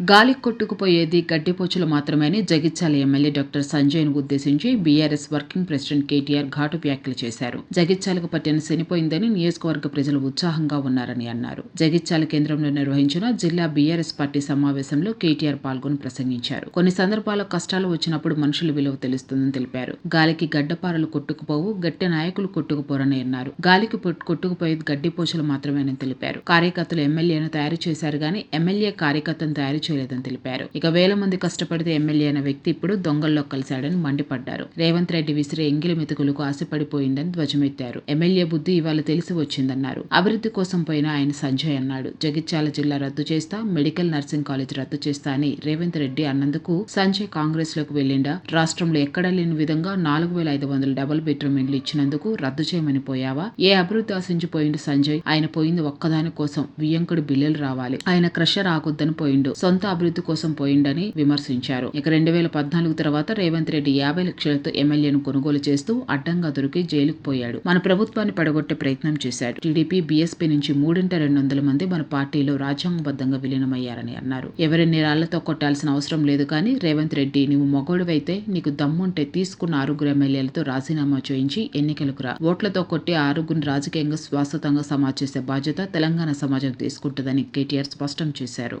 గాలి కొట్టుకుపోయేది గడ్డిపోచులు మాత్రమేని జగిత్యాల ఎమ్మెల్యే డాక్టర్ సంజయ్ను ఉద్దేశించి బీఆర్ఎస్ వర్కింగ్ ప్రెసిడెంట్ కేటీఆర్ ఘాటు వ్యాఖ్యలు చేశారు. జగిత్యాలకు పట్టిన చనిపోయిందని నియోజకవర్గ ప్రజలు ఉత్సాహంగా ఉన్నారని అన్నారు. జగిత్యాల కేంద్రంలో నిర్వహించిన జిల్లా బీఆర్ఎస్ పార్టీ సమావేశంలో కేటీఆర్ పాల్గొని ప్రసంగించారు. కొన్ని సందర్భాల్లో కష్టాలు వచ్చినప్పుడు మనుషుల విలువ తెలుస్తుందని తెలిపారు. గాలికి గడ్డపారలు కొట్టుకుపోవు గట్టి నాయకులు కొట్టుకుపోరని అన్నారు. గాలికి కొట్టుకుపోయేది గడ్డిపోచులు మాత్రమేనని తెలిపారు. కార్యకర్తలు ఎమ్మెల్యేను తయారు చేశారు గాని ఎమ్మెల్యే కార్యకర్తను తయారు చేయలేదని తెలిపారు. ఇక వేల మంది కష్టపడితే ఎమ్మెల్యే అయిన వ్యక్తి ఇప్పుడు దొంగల్లో కలిశాడని మండిపడ్డారు. రేవంత్ రెడ్డి విసిరే ఎంగిలి మెతుకులకు ఆశపడిపోయిందని ధ్వజమెత్తారు. ఎమ్మెల్యే బుద్ధి ఇవాళ తెలిసి వచ్చిందన్నారు. అభివృద్ధి కోసం పోయిన ఆయన సంజయ్ అన్నాడు. జగిత్యాల జిల్లా రద్దు చేస్తా మెడికల్ నర్సింగ్ కాలేజ్ రద్దు చేస్తా అని రేవంత్ రెడ్డి అన్నందుకు సంజయ్ కాంగ్రెస్లోకి వెళ్ళిండా రాష్ట్రంలో ఎక్కడా లేని విధంగా నాలుగు వేల ఐదు వందల డబుల్ బెడ్రూమ్ ఇండ్లు ఇచ్చినందుకు రద్దు చేయమని పోయావా? ఏ అభివృద్ధి ఆశించిపోయిండు సంజయ్? ఆయన పోయింది ఒక్కదాని కోసం. వియ్యంకుడు బిల్లులు రావాలి. ఆయన క్రషర్ ఆగొద్దని పోయిండు. సొంత అభివృద్ధి కోసం పోయిండని విమర్శించారు. ఇక రెండు వేల పద్నాలుగు తర్వాత రేవంత్ రెడ్డి యాభై లక్షలతో ఎమ్మెల్యేను కొనుగోలు చేస్తూ అడ్డంగా దొరికి జైలుకు పోయాడు. మన ప్రభుత్వాన్ని పడగొట్టే ప్రయత్నం చేశాడు. టీడీపీ బీఎస్పీ నుంచి మూడింట రెండు వందల మంది మన పార్టీలో రాజ్యాంగబద్ధంగా విలీనమయ్యారని అన్నారు. ఎవరిని రాళ్ళతో కొట్టాల్సిన అవసరం లేదు కానీ రేవంత్ రెడ్డి నువ్వు మొగోడువైతే నీకు దమ్ముంటే తీసుకున్న ఆరుగురు ఎమ్మెల్యేలతో రాజీనామా చేయించి ఎన్నికలకు రా. ఓట్లతో కొట్టి ఆరుగురిని రాజకీయంగా శాశ్వతంగా సమాచేసే చేసే బాధ్యత తెలంగాణ సమాజం తీసుకుంటుందని కేటీఆర్ స్పష్టం చేశారు.